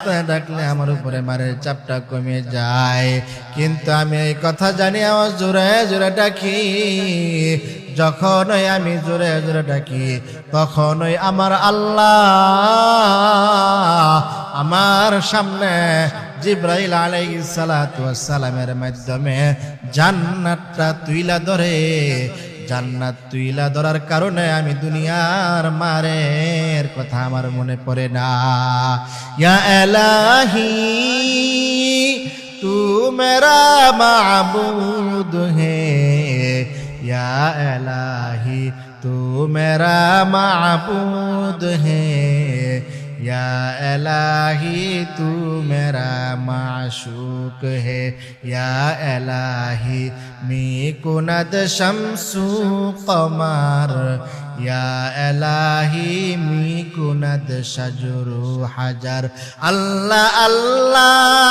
ডাকলে আমার উপরে মারের চাপটা কমে যায়। কিন্তু আমি এই কথা জানি আমার জোরে জোরে ডাকি। যখনই আমি জোরে জোরে ডাকি, তখনই আমার আল্লাহ আমার সামনে জিব্রাইল আলাইহিস সালামের মাধ্যমে জান্নাতটা তুইলা ধরে জান্নাত তুইলা ধরার কারণে আমি দুনিয়ার মারের কথা আমার মনে পড়ে না। ইয়া এলাহি, তু মেরা মাবুদ হে। ইয়া এলাহি, তু মেরা মাবুদ হে। या الہی تو मेरा माशूक है या الہی मी कुनद شمس قمر या الہی می کند شجر حجر اللہ اللہ